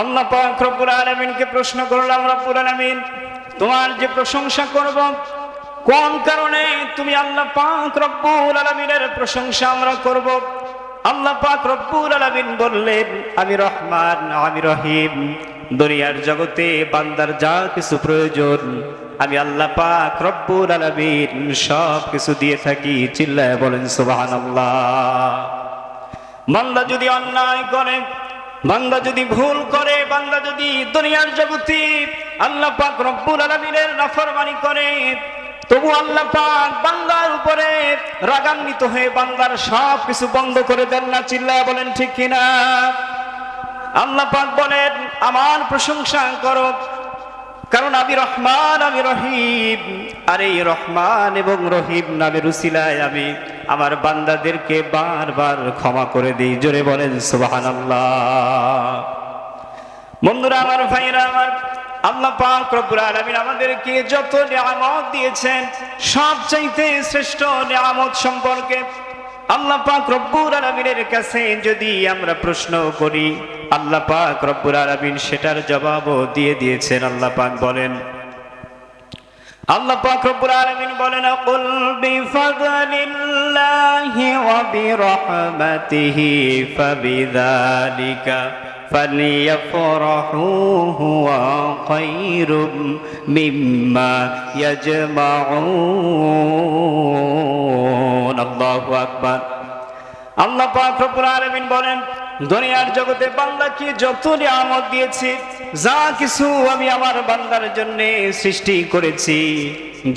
আল্লাহ পাক আলামিনকে প্রশ্ন করলাম, রব্বুল আলামিন, তোমার যে প্রশংসা করব, কোন কারণে তুমি আল্লাহ পাক রব্বুল আলামিনের প্রশংসা আমরা করব? আল্লাহ পাক রব্বুল আলামিন বললেন, আমি রহমান, আমি রহিম। দুনিয়ার জগতে বান্দার যা কিছু প্রয়োজন, আমি আল্লাহ পাক রব্বুল আলমিন সব কিছু দিয়ে থাকি। চিল্লায় বলেন সুবাহ আল্লাহ বান্দা যদি অন্যায় করে বান্দা যদি ভুল করে, বান্দা যদি দুনিয়ার জগতে আল্লাহ পাক রব্বুল আলামিনের নাফরমানি করে, তবু আল্লাহ পাক বান্দার উপরে রাগান্বিত হয়ে বান্দার সব কিছু বন্ধ করে দেন না, চিল্লায় বলেন ঠিক কিনা? আল্লাহ পাক বলেন, আমার প্রশংসা করো। কারণ আমি রহমান, আমি রহিম। আর এই রহমান এবং রহিম নামের উসিলায় আমি আমার বান্দাদেরকে বারবার ক্ষমা করে দিই। জোরে বলেন সুবাহান বন্ধুরা, আমার ভাইরা, আমার আল্লাহ পাক রব্বুল আলামিন আমাদেরকে যত নিয়ামত দিয়েছেন, সব চাইতে শ্রেষ্ঠ নিয়ামত সম্পর্কে আল্লাহ পাক রব্বুল আলামিনের কাছে যদি আমরা প্রশ্ন করি, আল্লাহ পাক রব্বুল আলামিন সেটার জবাবও দিয়ে দিয়েছেন। আল্লাহ পাক বলেন আল্লাহ পাক রব্বুল আলামিন বলেন কুল বিফাদলিল্লাহি ওয়া বিরহমাতিহি ফাবিযালিকা فليفرحوا هو خير مما يجمعون الله أكبر আল্লাহ পাক রব্বুল আলামিন বলেন দুনিয়ার জগতে বান্দাকে যত নিয়ামত দিয়েছি, যা কিছু আমি আমার বান্দার জন্য সৃষ্টি করেছি,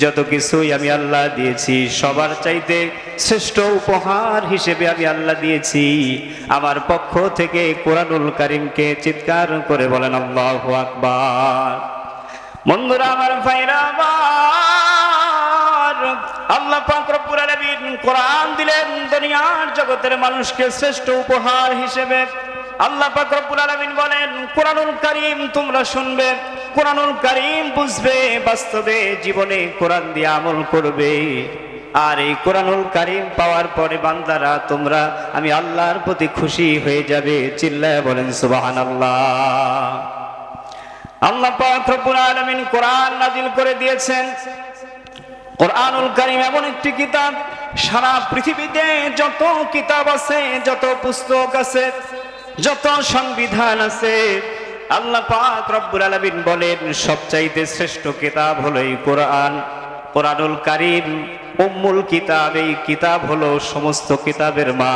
যত কিছুই আমি আল্লাহ দিয়েছি, সবার চাইতে শ্রেষ্ঠ উপহার হিসেবে আমি আল্লাহ দিয়েছি। আমার পক্ষ থেকে কোরআনুল কারিমকে চিৎকার করে বলেন, আল্লাহু আকবার। বন্ধুরা আমার ভাইরা আল্লাহ পাক রব্বুল কোরআন দিলেন, দুনিয়ার জগতের মানুষকে শ্রেষ্ঠ উপহার হিসেবে। আল্লাহ পাক রব্বুল বলেন, কোরআনুল কারীম তোমরা শুনবে, কোরআনুল কারীম বুঝবে, বাস্তবে জীবনে কোরআন দিয়ে আমল করবে। আর এই কোরআনুল কারীম পাওয়ার পরে বান্দারা, তোমরা, আমি আল্লাহর প্রতি খুশি হয়ে যাবে। চিল্লায় বলেন, সুবহানাল্লাহ। আল্লাহ পাক রব্বুল আলামিন কোরআন নাজিল করে দিয়েছেন। কোরআনুল কারীম এমন একটি কিতাব, সারা পৃথিবীতে যত কিতাব আছে, যত পুস্তক আছে, যত সংবিধান আছে, আল্লাহ পাক রব্বুল আলামিন বলেন, সবচাইতে শ্রেষ্ঠ কিতাব হলো এই কোরআন। কোরআনুল কারীম, উম্মুল কিতাব, এই কিতাব হলো সমস্ত কিতাবের মা।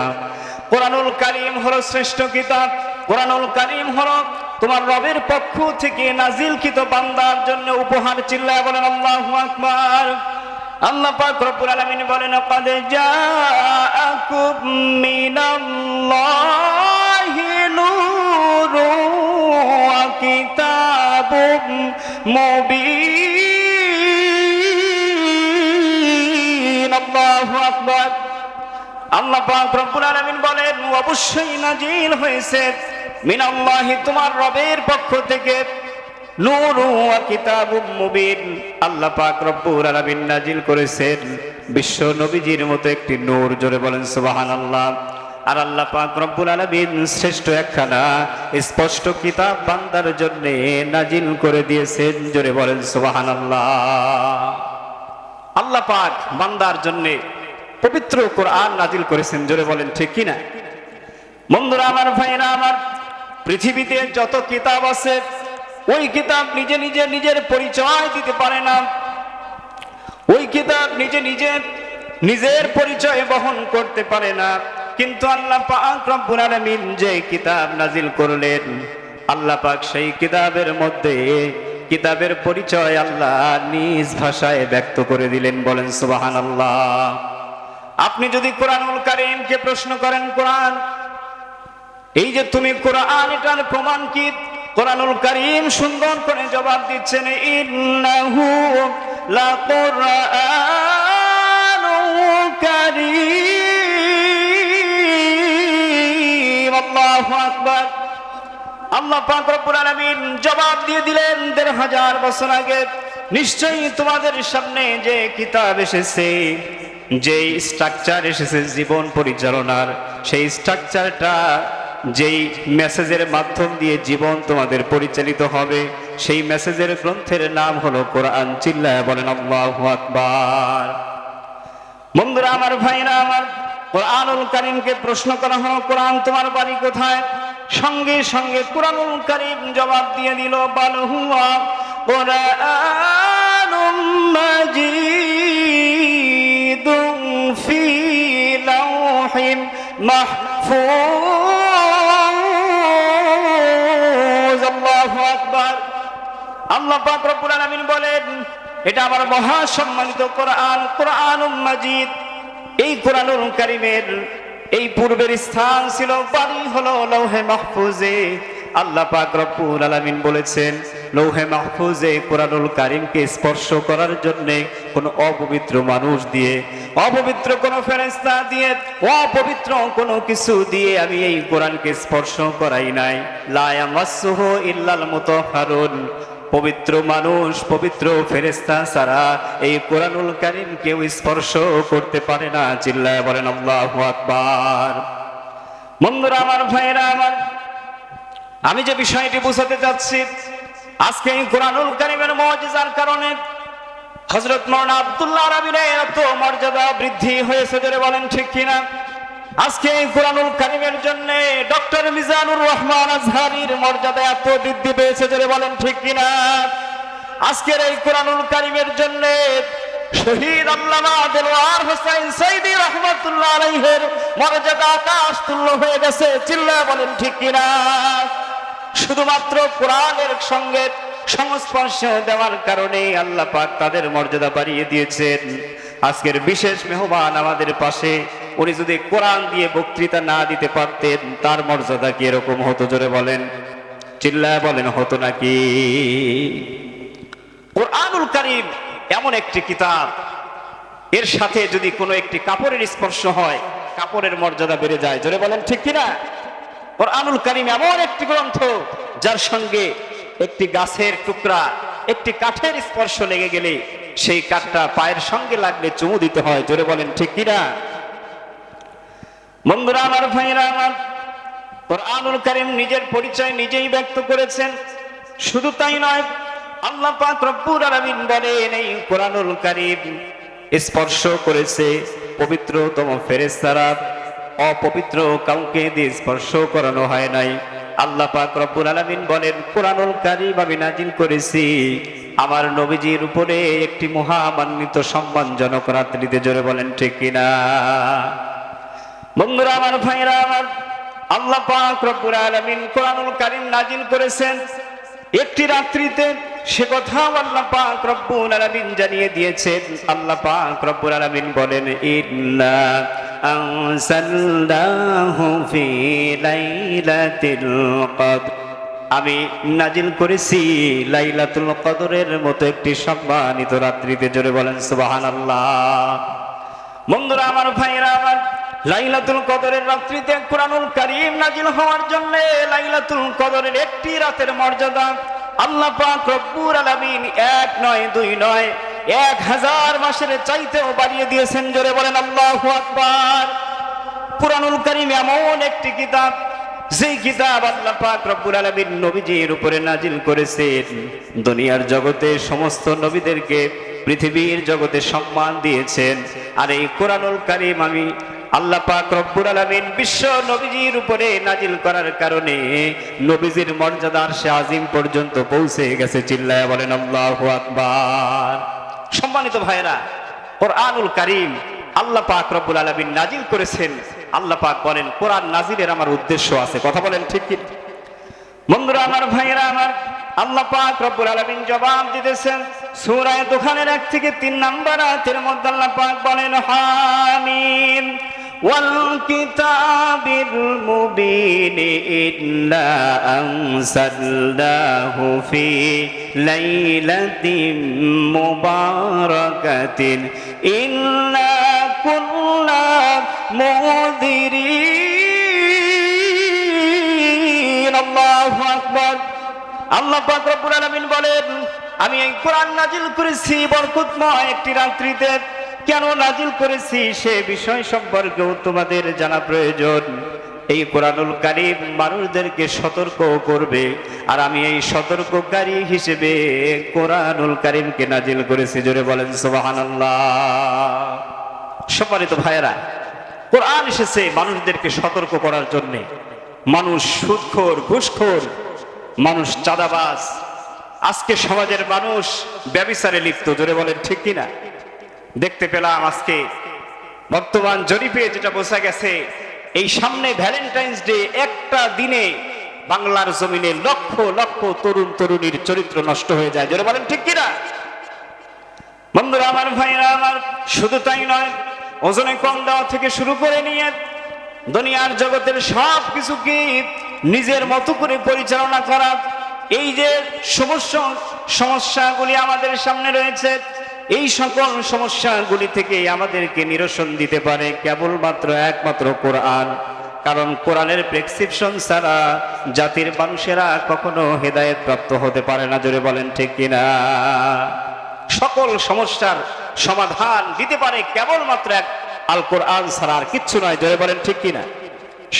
কোরআনুল কারীম হলো শ্রেষ্ঠ কিতাব। কোরআনুল কারীম হলো তোমার রবের পক্ষ থেকে নাজিলকৃত বান্দার জন্য উপহার চিল্লায় বলেন, আল্লাহু আকবার। আল্লাহ পাক রব্বুল আলামিন বলেন ক্বাদ জাআকুম মিনাল্লাহি নূরুন ওয়া কিতাবুম মুবিন। আল্লাহু আকবার। আল্লাহ পাক রব্বুল আলামিন বলেন, অবশ্যই নাজিল হয়েছে। মিনাল্লাহি তোমার রবের পক্ষ থেকে আল্লাহ পাক রব্বুল আলামিন বিশ্ব মতো একটি জোরে বলেন আল্লাহ স্পষ্ট কিতাব বান্দার জন্য নাজিল করে দিয়েছেন, জোরে বলেন সুবহানাল্লাহ। আল্লাহ পাক বান্দার জন্য পবিত্র কোরআন নাজিল করেছেন, জোরে বলেন ঠিক কিনা? বন্ধুরা আমার ভাইরা আমার, পৃথিবীতে যত কিতাব আছে ওই কিতাব নিজে নিজে নিজের পরিচয় দিতে পারে না। ওই কিতাব নিজে নিজে নিজের পরিচয় বহন করতে পারে না। কিন্তু আল্লাহ পাক রব্বুল আলামিন যে কিতাব নাজিল করলেন, আল্লাহ পাক সেই কিতাবের মধ্যে কিতাবের পরিচয় আল্লাহ নিজ ভাষায় ব্যক্ত করে দিলেন, বলেন সুবহানাল্লাহ। আপনি যদি কোরআনুল কারীমকে প্রশ্ন করেন, কোরআন, এই যে তুমি কোরআন এটার প্রমাণ কি? কোরআনুল কারীম সুন্দর করে জবাব দিচ্ছেন, ইন্নাহু লাকুরআনুন কারীম। আল্লাহু আকবার। আল্লাহ পাক রব্বুল আলামিন জবাব দিয়ে দিলেন দেড় হাজার বছর আগে। নিশ্চয়ই তোমাদের সামনে যে কিতাব এসেছে যে স্ট্রাকচার এসেছে জীবন পরিচালনার, সেই স্ট্রাকচারটা যেই মেসেজের মাধ্যম দিয়ে জীবন তোমাদের পরিচালিত হবে, সেই মেসেজের গ্রন্থের নাম হলো কোরআন। চিল্লায় বলেন, আল্লাহু আকবার। বন্ধুরা, আমার ভাইরা, আমার কোরআনুল করিমকে প্রশ্ন করা হলো, কোরআন তোমার বাড়ি কোথায়? সঙ্গে সঙ্গে কোরআনুল কারিম জবাব দিয়ে দিল বালহুয়া কোরআনুম মাজিদুম ফি মাহফুজ। আল্লাহ পাক রব্বুল আলামিন বলেন, এটা আমার মহা সম্মানিত কোরআন কোরআনুম মাজিদ। এই কোরআনুল এই পূর্বের স্থান ছিল, বাড়ি হলো লৌহে মাহফুজে। আল্লাহ পাক রব্বুল আলামিন বলেছেন, লৌহে মাহফুজে কোরআনুল স্পর্শ করার জন্য কোন অপবিত্র মানুষ দিয়ে, অপবিত্র কোন ফেরেশতা দিয়ে, অপবিত্র কোনো কিছু দিয়ে আমি এই কোরআনকে স্পর্শ করাই নাই। লা ইয়ামাসসুহু ইল্লাল মুতাহহারুন পবিত্র মানুষ, পবিত্র ফেরেস্তা ছাড়া এই কোরআনুল কারিম কেউ স্পর্শ করতে পারে না। চিল্লায় বলেন, আল্লাহু আকবার। বন্ধুরা, আমার ভাইরা আমার, আমি যে বিষয়টি বুঝাতে চাচ্ছি, আজকে এই কোরআনুল কারিমের মজিজার কারণে হজরত মৌলানা আব্দুল্লাহ রাবির এত মর্যাদা বৃদ্ধি হয়েছে বলেন ঠিক কিনা? আজকে এই কোরআনুল কারিমের জন্য ডক্টর মিজানুর রহমান আজহারির মর্যাদা এত বৃদ্ধি পেয়েছে ধরে বলেন ঠিক কিনা? আজকের এই কোরআনুল কারিমের জন্য শহীদ মর্যাদা হয়ে গেছে চিল্লা বলেন ঠিক শুধুমাত্র সঙ্গে দেওয়ার তাদের মর্যাদা বাড়িয়ে দিয়েছেন। আজকের বিশেষ মেহমান আমাদের পাশে উনি যদি কোরআন দিয়ে বক্তৃতা না দিতে পারতেন, তার মর্যাদা কি এরকম হতো? জোরে বলেন। চিল্লায় বলেন, হতো নাকি? কোরআনুল কারিম এমন একটি কিতাব। এর সাথে যদি কোনো একটি কাপড়ের স্পর্শ হয়, কাপড়ের মর্যাদা বেড়ে যায়। জোরে বলেন, ঠিক কিনা? কোরআনুল কারিম এমন একটি গ্রন্থ, যার সঙ্গে একটি গাছের টুকরা, একটি কাঠের স্পর্শ লেগে গেলে সেই কাঠটা পায়ের সঙ্গে লাগলে চুমু দিতে হয়। জোরে বলেন, ঠিক কিনা? বন্ধুরা আমার ভাইরা আমার, কোরআনুল কারিম নিজের পরিচয় নিজেই ব্যক্ত করেছেন। শুধু তাই নয়, আল্লাহ পাক রব্বুল আলামিন বলেন, এই কোরআনুল কারিম স্পর্শ করেছে পবিত্রতম ফেরেশতারা। অপবিত্র কাউকে দিয়ে স্পর্শ করানো হয় নাই। আল্লাহ পাক রব্বুল আলামিন বলেন, কোরআনুল কারিম আমি নাজিল করেছি আমার নবীজির উপরে একটি মহামান্বিত সম্মানজনক রাত্রিতে। জোরে বলেন, ঠিক কিনা? বন্ধুরা আমার ভাইরা আমার আল্লাহ পাক রব্বুল আলামিন কোরআনুল কারীম নাজিল করেছেন। একটি রাত্রিতে সে কথাও আল্লাহ পাক রব্বুল আলামিন জানিয়ে দিয়েছেন। আল্লাহ পাক রব্বুল আলামিন বলেন, ইন্না আনসালনাহু ফি লাইলাতিল কদর। আমি নাজিল করেছি লাইলাতুল কদরের মতো একটি সম্মানিত রাত্রিতে। জোরে বলেন, সুবহানাল্লাহ। বন্ধুরা আমার ভাইরা আমার লাইলাতুল কদরের রাত্রিতে কোরআনুল কারীম নাজিল হওয়ার জন্য লাইলাতুল কদরের একটি রাতের মর্যাদা আল্লাহ পাক রব্বুল আলামিন এক নয়, দুই নয়, এক হাজার মাসের চাইতেও বাড়িয়ে দিয়েছেন। জোরে বলেন, আল্লাহু আকবার। কোরআনুল কারীম এমন একটি কিতাব, যেই কিতাব আল্লাহ পাক রব্বুল আলামিন নবীজির উপরে নাজিল করেছেন। দুনিয়ার জগতে সমস্ত নবীদেরকে পৃথিবীর জগতে সম্মান দিয়েছেন। আর এই কোরআনুল কারীম আমি আল্লাহ পাক রব্বুল আলামিন বিশ্ব নবীজির উপরে নাজিল করার কারণে নবীজির মর্যাদার সে আজিম পর্যন্ত পৌঁছে গেছে চিল্লায় বলেন, আল্লাহু আকবার। সম্মানিত ভাইরা কোরআনুল কারীম আল্লাহ পাক রব্বুল আলামিন নাজিল করেছেন। আল্লাহ পাক বলেন, কোরআন নাজিলের আমার উদ্দেশ্য আছে। কথা বলেন ঠিক কি? বন্ধুরা, আমার ভাইয়েরা, আমার আল্লাহ পাক রব্বুল আলামিন জবাব দিতেছেন সূরা দোকানের এক থেকে তিন নাম্বার আয়াতের মধ্যে আল্লাহ পাক বলেন, হামিম। والكتاب المبين إنا أنزلناه في ليلة مباركة إنا كنا منذرين الله أكبر আল্লাহ পাক রব্বুল আলামিন বলেন আমি এই কোরআন নাজিল করেছি বরকতময় একটি রাত্রিতে কেন নাজিল করেছি সে বিষয় সম্পর্কেও তোমাদের জানা প্রয়োজন। এই কোরআনুল কারিম মানুষদেরকে সতর্ক করবে আর আমি এই সতর্ককারী হিসেবে কোরআনুল কারিমকে নাজিল করেছি। জোরে বলেন, সুবহানাল্লাহ। সম্মানিত ভাইয়েরা, কোরআন এসেছে মানুষদেরকে সতর্ক করার জন্য। মানুষ সুদখোর, ঘুষখোর, মানুষ চাঁদাবাজ। আজকে সমাজের মানুষ ব্যবিচারে লিপ্ত, জোরে বলেন, ঠিক কিনা? দেখতে পেলাম আজকে বর্তমান জরিপে যেটা বোঝা গেছে, এই সামনে ভ্যালেন্টাইন্স ডে একটা দিনে বাংলার জমিনে লক্ষ লক্ষ তরুণ তরুণীর চরিত্র নষ্ট হয়ে যায়। জোরে বলেন, ঠিক কিনা? বন্ধুরা, আমার ভাইরা আমার শুধু তাই নয়, ওজনে কম দেওয়া থেকে শুরু করে নিয়ে দুনিয়ার জগতের সব কিছুকে নিজের মতো করে পরিচালনা করা, এই যে সমস্যা, সমস্যাগুলি আমাদের সামনে রয়েছে এই সকল সমস্যাগুলি থেকে আমাদেরকে নিরসন দিতে পারে কেবলমাত্র একমাত্র কোরআন। কারণ কোরআনের প্রেসক্রিপশন ছাড়া জাতির মানুষেরা কখনো হেদায়েত প্রাপ্ত হতে পারে না, জোরে বলেন ঠিক কিনা? সকল সমস্যার সমাধান দিতে পারে কেবলমাত্র এক আল কোরআন ছাড়া আর কিচ্ছু নয়, জোরে বলেন ঠিক কিনা?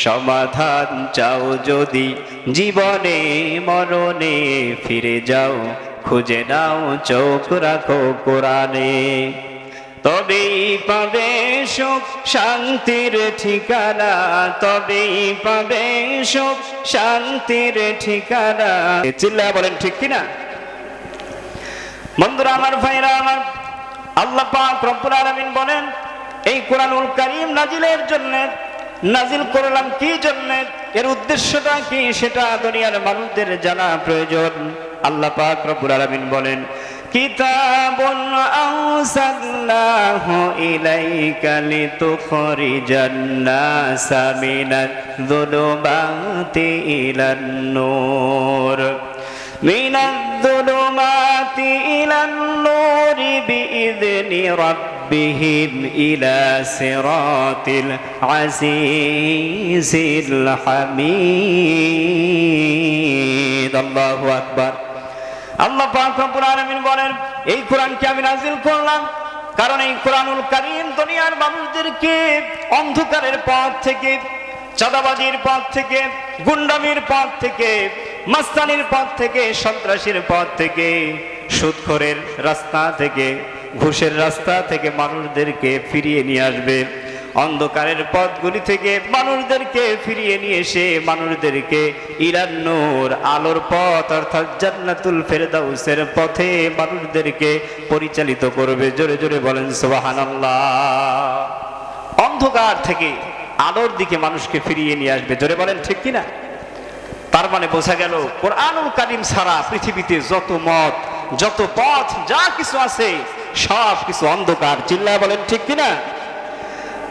সমাধান চাও যদি জীবনে, মরণে ফিরে যাও খুঁজে নাও, চোখ রাখো কোরআনে। তবেই পাবে সুখ, শান্তির ঠিকানা। তবেই পাবে সুখ, শান্তির ঠিকানা। চিল্লা বলেন ঠিক কিনা? বন্ধুরা আমার, ভাইরা আমার, আল্লাহ পাক রব্বুল আলামিন বলেন, এই কোরআনুল কারীম নাজিলের জন্য নাজিল করলাম কি জন্য? এর উদ্দেশ্যটা কি? সেটা দুনিয়ার মানুষদের জানা প্রয়োজন। আল্লাহ পাক রব্বুল আলামিন বলেন, কিতাবুন আউসাল্লাহু ইলাইকা লিতুখরিজান নাসা মিনাল যুলুমাতি ইলান নূর। মিনাল যুলুমাতি ইলান নূর বিইযনি রাব্বিহিম ইলা সিরাতিল আজিজিল হামিদ। আল্লাহু আকবার। আল্লাহ পাক বলেন, এই কোরআনকে আমি নাজিল করলাম কারণ এই কোরআনুল কারীম দুনিয়ার মানুষদেরকে অন্ধকারের পথ থেকে, চাঁদাবাজির পথ থেকে, গুন্ডামির পথ থেকে, মাস্তানির পথ থেকে, সন্ত্রাসীর পথ থেকে, সুদখোরের রাস্তা থেকে, ঘুষের রাস্তা থেকে মানুষদেরকে ফিরিয়ে নিয়ে আসবে। অন্ধকারের পথগুলি থেকে মানুষদেরকে ফিরিয়ে নিয়ে এসে মানুষদেরকে ইরান্নুর আলোর পথ, অর্থাৎ জান্নাতুল ফেরদাউসের পথে মানুষদেরকে পরিচালিত করবে। জোরে জোরে বলেন, সুবহানাল্লাহ। অন্ধকার থেকে আলোর দিকে মানুষকে ফিরিয়ে নিয়ে আসবে। জোরে বলেন, ঠিক কিনা? তার মানে বোঝা গেল, কোরআনুল কারিম ছাড়া পৃথিবীতে যত মত, যত পথ, যা কিছু আছে, সব কিছু অন্ধকার। চিল্লা বলেন, ঠিক কিনা?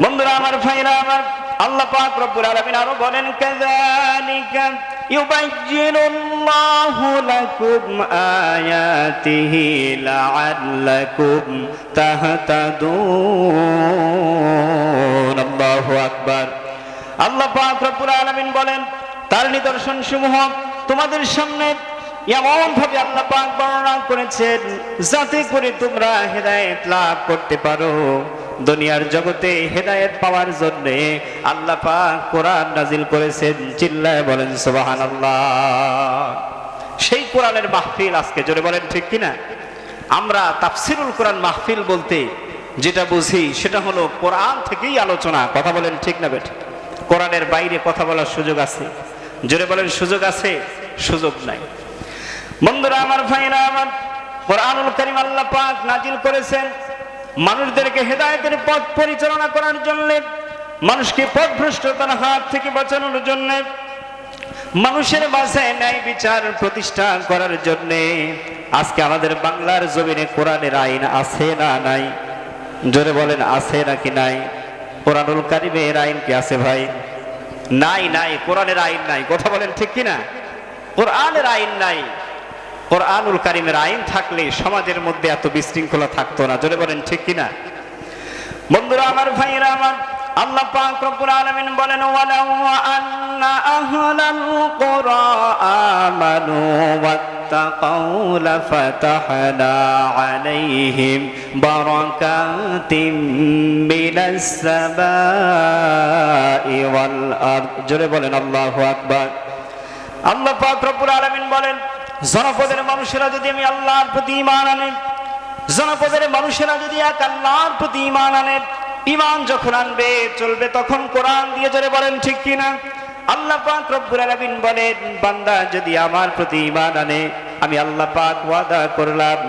বন্ধুরা আমার ভাইরা আমার, আল্লাহ পাক রব্বুল আলামিন আরও বলেন, কাযালিকা ইউবাইয়িনুল্লাহু লাকুম আয়াতিহি লাআল্লাকুম তাহতাদুন। আল্লাহু আকবার। আল্লাহ পাক রব্বুল আলামিন বলেন, তার নিদর্শন সমূহ তোমাদের সামনে এমন ভাবে আল্লাহ পাক বর্ণনা করেছেন, যাতে করে তোমরা হেদায়েত লাভ করতে পারো। দুনিয়ার জগতে হেদায়েত পাওয়ার জন্য আল্লাহ পাক কোরআন নাজিল করেছেন, চিল্লায় বলেন, সুবহানাল্লাহ। সেই কোরআনের মাহফিল আজকে জোরে বলেন ঠিক কিনা? আমরা তাফসিরুল কোরআন মাহফিল বলতে যেটা বুঝি সেটা হলো কোরআন থেকেই আলোচনা, কথা বলেন ঠিক না বেঠ? কোরআনের বাইরে কথা বলার সুযোগ আছে। জোরে বলেন, সুযোগ আছে? সুযোগ নাই। বন্ধুরা, আমার ভাইরা, আমার কোরআনুল করিম আল্লাহ পাক নাজিল করেছেন। মানুষদেরকে হেদায়েতের পথ পরিচালনা করার জন্য, মানুষকে পথভ্রষ্টতার হাত থেকে বাঁচানোর জন্য, মানুষের মাঝে ন্যায় বিচার প্রতিষ্ঠা করার জন্য, আজকে আমাদের বাংলার জমিনে কোরআনের আইন আছে না নাই? জোরে বলেন, আছে নাকি নাই? কোরআনুল কারিমের আইন কি আছে ভাই? নাই নাই, কোরআনের আইন নাই। কথা বলেন ঠিক কিনা? কোরআনের আইন নাই। কোরআনুল কারিমের আইন থাকলে সমাজের মধ্যে এত বিশৃঙ্খলা থাকতো না। জোরে বলেন, ঠিক কিনা? বন্ধুরা, আমার ভাইয়েরা, আমার আল্লাহ পাক রব্বুল আলামিন বলেন ওয়ালা আন্না আহলাল কুরা আমানু ওয়াত্তাকাউ লাফাতাহনা আলাইহিম বারাকাতিম মিনাস সামাই ওয়াল আরদ। জোরে বলেন, আল্লাহু আকবার। আল্লাহ পাক রব্বুল আলামিন বলেন জনপদের মানুষেরা যদি আমি আল্লাহর প্রতি ঈমান আনে, জনপদের মানুষেরা যদি এক আল্লাহর প্রতি ঈমান আনে, ঈমান যখন আনবে, চলবে তখন কোরআন দিয়ে জোরে বলেন, ঠিক কিনা? আল্লাহ পাক রব্বুল আলামিন বলেন, বান্দা যদি আমার প্রতি ঈমান আনে, আমি আল্লাহ পাক ওয়াদা করলাম,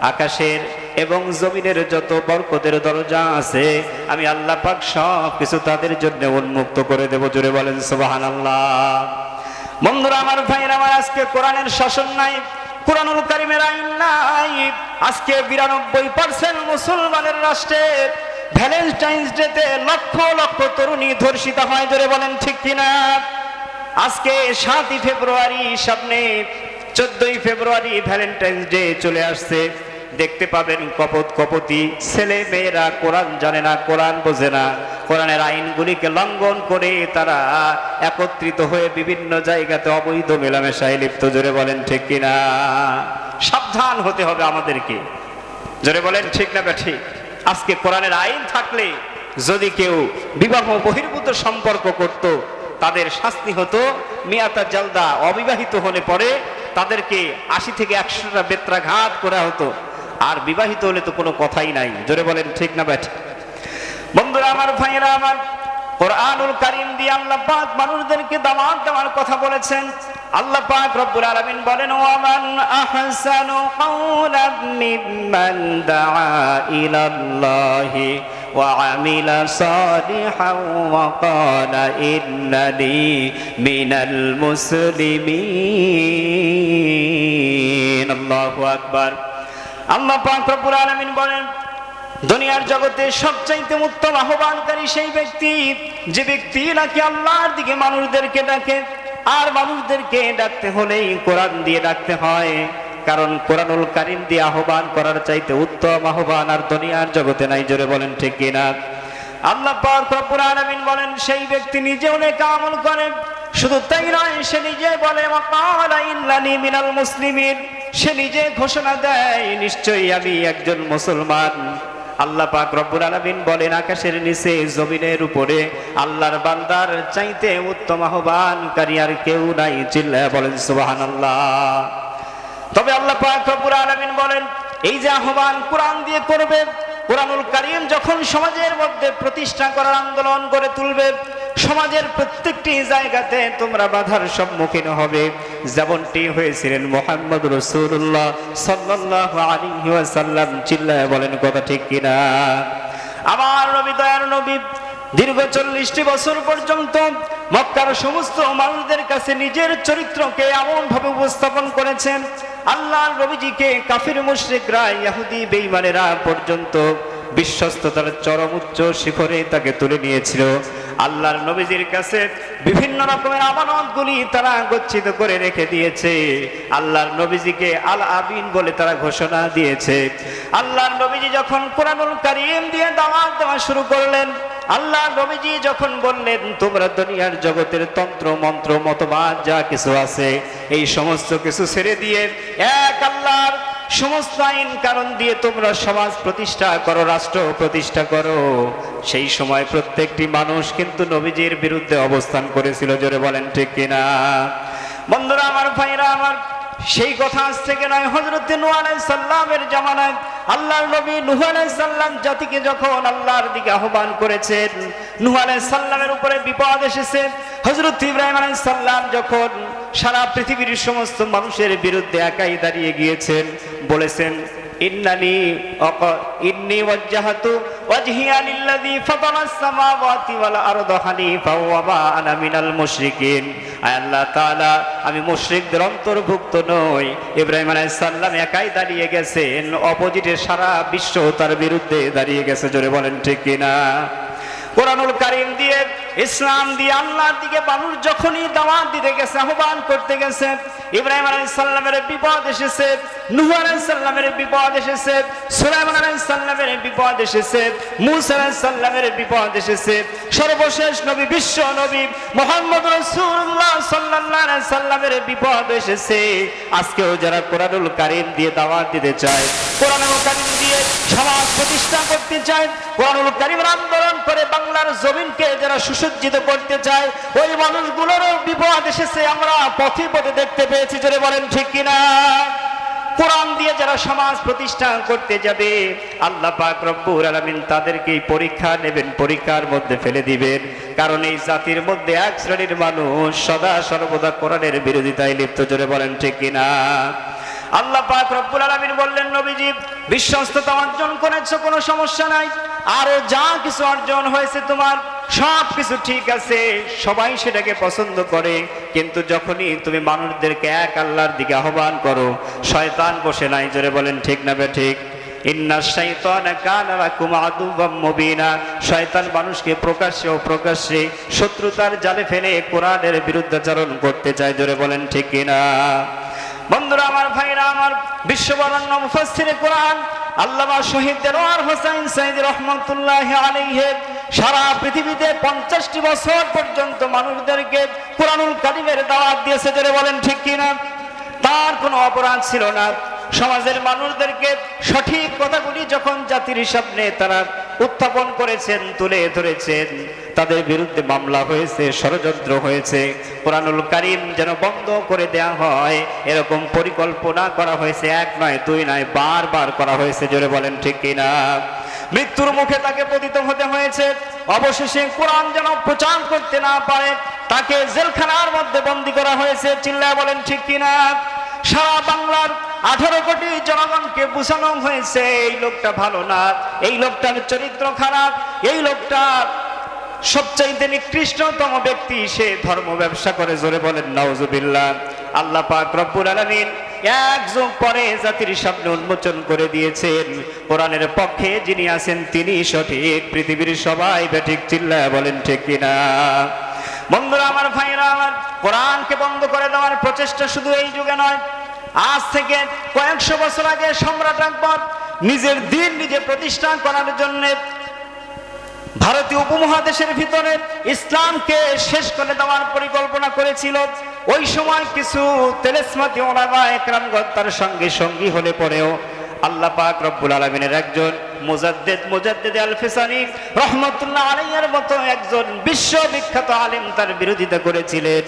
আকাশের এবং জমিনের যত বরকতের দরজা আছে, আমি আল্লাহ পাক সব কিছু তাদের জন্য উন্মুক্ত করে দেব, জোরে বলেন, সুবহানাল্লাহ। বন্ধুরা, আমার ভাইয়ের, আমার আজকে কোরআনের শাসন নাই, কোরআনুল কারিমের আইন নাই। আজকে বিরানব্বই পার্সেন্ট মুসলমানের রাষ্ট্রে ভ্যালেন্টাইন্স ডেতে লক্ষ লক্ষ তরুণী ধর্ষিত হয়, জোরে বলেন ঠিক কিনা? আজকে সাতই ফেব্রুয়ারি, সামনে চোদ্দই ফেব্রুয়ারি ভ্যালেন্টাইন্স ডে চলে আসছে। দেখতে পাবেন কপত কপতি। ছেলে মেয়েরা কোরআন জানে না, কোরআন বোঝে না। কোরআনের আইনগুলিকে লঙ্ঘন করে তারা একত্রিত হয়ে বিভিন্ন জায়গাতে অবৈধ মেলামেশায় লিপ্ত। জোরে বলেন ঠিক কিনা সাবধান হতে হবে আমাদেরকে। জোরে বলেন ঠিক না ঠিক আজকে কোরআনের আইন থাকলে যদি কেউ বিবাহ বহির্ভূত সম্পর্ক করত, তাদের শাস্তি হতো, মিয়াতা জালদা অবিবাহিত হলে পরে তাদেরকে আশি থেকে একশোটা বেত্রাঘাত করা হতো। আর বিবাহিত হলে তো কোনো কথাই নাই। জোরে বলেন, ঠিক না ব্যাঠ বন্ধুরা, আমার ভাইয়েরা, আমার কোরআনুল কারিম দিয়ে আল্লাহ পাক মানুষদেরকে দামাত দেওয়ার কথা বলেছেন। আল্লাহ পাক রব্বুল আলামিন বলেন, ওয়ামান আহসানু কাওলাম মিম্মান দাআ ইলাল্লাহি ওয়া আমিলা সালিহান ওয়া ক্বালা ইন্নানি মিনাল মুসলিমিন। আল্লাহু আকবার। আল্লাহ পাক রব্বুল আলামিন বলেন, দুনিয়ার জগতে সবচাইতে উত্তম আহ্বানকারী সেই ব্যক্তি, যে ব্যক্তি নাকি আল্লাহর দিকে মানুষদেরকে ডাকে, আর মানুষদেরকে ডাকতে হলেই কোরআন দিয়ে ডাকতে হয়। কারণ কোরআনুল কারিম দিয়ে আহ্বান করার চাইতে উত্তম আহ্বান আর দুনিয়ার জগতে নাই, জোরে বলেন ঠিক কিনা? আল্লাহ পাক রব্বুল বলেন, সেই ব্যক্তি নিজে অনেক আমল করে শুধু তাই নয়, সে নিজে বলে মিনাল মুসলিমিন। সে নিজে ঘোষণা দেয়, নিশ্চয়ই আমি একজন মুসলমান। আল্লাহ পাক রব্বুল আলামিন বলেন, আকাশের নিচে, জমিনের উপরে, আল্লাহর বান্দার চাইতে উত্তম আহ্বানকারী আর কেউ নাই। চিল্লায় বলেন, সুবহানাল্লাহ। তবে আল্লাহ পাক রব্বুল আলামিন বলেন, এই যে আহ্বান কোরআন দিয়ে করবে, কোরআনুল কারীম যখন সমাজের মধ্যে প্রতিষ্ঠা করার আন্দোলন করে তুলবে সমাজের প্রত্যেকটি জায়গাতে তোমরা বাধার সম্মুখীন হবে। যেমনটি হয়েছিলেন মোহাম্মদ রসুল্লাহ সাল্লাহ আলী ওয়াসাল্লাম, চিল্লায় বলেন কথা ঠিক কিনা? আমার নবী, দয়ার নবী, দীর্ঘ চল্লিশটি বছর পর্যন্ত মক্কার সমস্ত মানুষদের কাছে নিজের চরিত্রকে এমন ভাবে উপস্থাপন করেছেন, আল্লাহর রবিজিকে কাফির মুশরিকরা, ইহুদি বেঈমানেরা পর্যন্ত বিশ্বস্ততার চরম উচ্চ শিখরে তাকে তুলে নিয়েছিল। আল্লাহর নবীজির কাছে বিভিন্ন রকমের আমানতগুলি তারা গচ্ছিত করে রেখে দিয়েছে। আল্লাহর নবীজিকে আল আবিন বলে তারা ঘোষণা দিয়েছে। আল্লাহর নবীজি যখন কোরআনুল কারীম দিয়ে দাওয়াত দেওয়া শুরু করলেন আল্লাহ নবীজি যখন বললেন, তোমরা দুনিয়ার জগতের তন্ত্র, মন্ত্র, মতবাদ, যা কিছু আছে, এই সমস্ত কিছু ছেড়ে দিয়ে এক আল্লাহর সমস্ত আইন কারণ দিয়ে তোমরা সমাজ প্রতিষ্ঠা করো, রাষ্ট্র প্রতিষ্ঠা করো। সেই সময় প্রত্যেকটি মানুষ কিন্তু নবীজির বিরুদ্ধে অবস্থান করেছিল, জোরে বলেন ঠিক কিনা? বন্ধুরা, আমার ভাইরা আমার সেই কথা আজ থেকে নয় হজরত সাল্লামের জামানায় আল্লাহর নবী নূহ সাল্লাম জাতিকে যখন আল্লাহর দিকে আহ্বান করেছেন, নূহ সাল্লামের উপরে বিপদ এসেছে। হজরত ইব্রাহিম সাল্লাম যখন সারা পৃথিবীর সমস্ত মানুষের বিরুদ্ধে একাই দাঁড়িয়ে গিয়েছেন, বলেছেন, ইন্নানি অক আল্লাহ তাআলা, আমি মুশরিকদের অন্তর্ভুক্ত নই। ইব্রাহিম আলাইহিস সালাম একাই দাঁড়িয়ে গেছেন, অপোজিটে সারা বিশ্ব তার বিরুদ্ধে দাঁড়িয়ে গেছে, জোরে বলেন ঠিক কিনা? কোরআনুল কারীম দিয়ে ইসলাম দিয়ে আল্লাহর দিকে মানুষ যখনই দাওয়াত দিতে গেছে, আহ্বান করতে গেছে, ইব্রাহিম আলাইহিস সালামের বিপদ এসেছে, নূহ বিপদ এসেছে, সুলাইমান আলাইহিস সালামের বিপদ এসেছে, মূসা আলাইহিস বিপদ এসেছে। সর্বশেষ নবী, বিশ্ব নবী মোহাম্মদ রাসূলুল্লাহ সাল্লাল্লাহু সাল্লামের বিপদ এসেছে। আজকেও যারা কোরআনুল কারীম দিয়ে দাওয়াত দিতে চায়, কোরআনুল কারীম দিয়ে সমাজ প্রতিষ্ঠা করতে চায়, কোরআনুল কারীমের আন্দোলন করে বাংলার জমিনকে যারা সুসজ্জিত করতে চায়, ওই মানুষগুলোরও বিপদ এসেছে, আমরা পথে পথে দেখতে পেয়েছি, জোরে বলেন, ঠিক কিনা? কোরআন দিয়ে যারা সমাজ প্রতিষ্ঠা করতে যাবে, আল্লাহ পাক রব্বুল আলামিন তাদেরকে পরীক্ষা নেবেন, পরীক্ষার মধ্যে ফেলে দিবেন। কারণ এই জাতির মধ্যে এক শ্রেণির মানুষ সদা সর্বদা কোরআনের বিরোধিতায় লিপ্ত, জোরে বলেন, ঠিক কিনা? আল্লাহ পাক রব্বুল আলামিন বললেন, নবীজি, বিশ্বস্ততা অর্জন করেছ, কোনো সমস্যা নাই। আরও যা কিছু অর্জন হয়েছে তোমার, সব কিছু ঠিক আছে। সবাই সেটাকে পছন্দ করে, কিন্তু যখনই তুমি মানুষদেরকে এক আল্লাহর দিকে আহ্বান করো, শয়তান বসে নাই, জোরে বলেন, ঠিক না বে, ঠিক? শয়তান মানুষকে প্রকাশ্যে ও প্রকাশ্যে শত্রুতার জালে ফেলে কোরআনের বিরুদ্ধাচরণ করতে চায়, জোরে বলেন, ঠিক কিনা? বন্ধুরা, আমার ভাইরা, আমার বিশ্ববরণ্য মুফাসসিরে কোরআন, আল্লামা শহীদ দেলোয়ার হোসেন সাইদ রহমতুল্লাহ আলাইহি সারা পৃথিবীতে পঞ্চাশটি বছর পর্যন্ত মানুষদেরকে কোরআনুল কারিমের দাওয়াত দিয়েছে, জোরে বলেন ঠিক কিনা? তার কোনো অপরাধ ছিল না। সমাজের মানুষদেরকে সঠিক কথাগুলি যখন জাতির সামনে তারা উত্থাপন করেছেন, তুলে ধরেছেন। তাদের বিরুদ্ধে মামলা হয়েছে, ষড়যন্ত্র হয়েছে। কোরআনুল কারিম যেন বন্ধ করে দেয়া হয়, এরকম পরিকল্পনা করা হয়েছে, এক নয়, দুই নয়, বারবার করা হয়েছে, জোরে বলেন ঠিক কিনা? মৃত্যুর মুখে তাকে পতিত হতে হয়েছে। অবশেষে কোরআন যেন প্রচার করতে না পারে, তাকে জেলখানার মধ্যে বন্দী করা হয়েছে, চিল্লায় বলেন ঠিক কিনা? সারা বাংলার আঠারো কোটি জনগণকে বুঝানো হয়েছে, এই লোকটা ভালো না, এই লোকটার চরিত্র খারাপ, এই লোকটা সবচাইতে নিকৃষ্টতম ব্যক্তি, সে ধর্ম ব্যবসা করে, জোরে বলেন নওজুবিল্লাহ আল্লাহ পাক রব্বুল আলামিন এক যুগ পরে জাতির সামনে উন্মোচন করে দিয়েছেন। কোরআনের পক্ষে যিনি আছেন, তিনি সঠিক। পৃথিবীর সবাই বেঠিক চিল্লা বলেন, ঠিক কিনা? বন্ধুরা, আমার ভাইরা আমার কোরআনকে বন্ধ করে দেওয়ার প্রচেষ্টা শুধু এই যুগে নয় আজ থেকে কয়েকশো বছর আগে সম্রাট আকবর নিজের দিন নিজে প্রতিষ্ঠান করার জন্য ভারতীয় উপমহাদেশের ভিতরে ইসলামকে শেষ করে দেওয়ার পরিকল্পনা করেছিল। ওই সময় কিছু তেলেসমাতি ওলামা একরামগণ তার সঙ্গে সঙ্গী হলে পরেও আল্লাহ পাক রব্বুল আলমিনের একজন মুজাদ্দেদ মুজাদ্দেদ আল ফিসানি রহমতুল্লাহ আলাইয়ার মতো একজন বিশ্ববিখ্যাত আলেম তার বিরোধিতা করেছিলেন।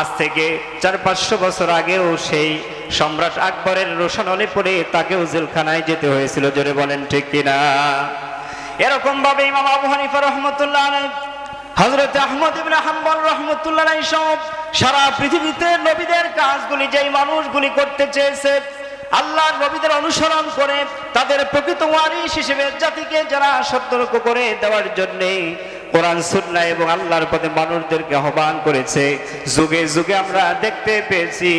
আজ থেকে চার পাঁচশো বছর আগেও সেই সম্রাট আকবরের রোশনলে পড়ে তাকেও জেলখানায় যেতে হয়েছিল, জোরে বলেন ঠিক কিনা? এরকম ভাবে ইমাম আবু হানিফা রহমতুল্লাহ হজরত আহমদ ইবনে হাম্বল রহমতুল্লাহ সব সারা পৃথিবীতে নবীদের কাজগুলি, যেই মানুষগুলি করতে চেয়েছে আল্লাহর নবীদের অনুসরণ করে তাদের প্রকৃত ওয়ারিস হিসেবে জাতিকে যারা সতর্ক করে দেওয়ার জন্যে কোরআন সুন্নাহ এবং আল্লাহর পথে মানুষদেরকে আহ্বান করেছে। যুগে যুগে আমরা দেখতে পেয়েছি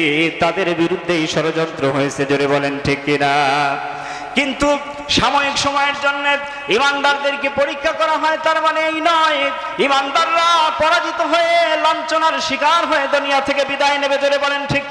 তাদের বিরুদ্ধেই ষড়যন্ত্র হয়েছে, জোরে বলেন ঠিক কিনা? কিন্তু সাময়িক সময়ের জন্য ইমানদারদেরকে পরীক্ষা করা হয়, তার মানে এই নয়। ইমানদাররা পরাজিত হয়ে লাঞ্ছনার শিকার হয়ে দুনিয়া থেকে বিদায় নেবে, জোরে বলেন ঠিক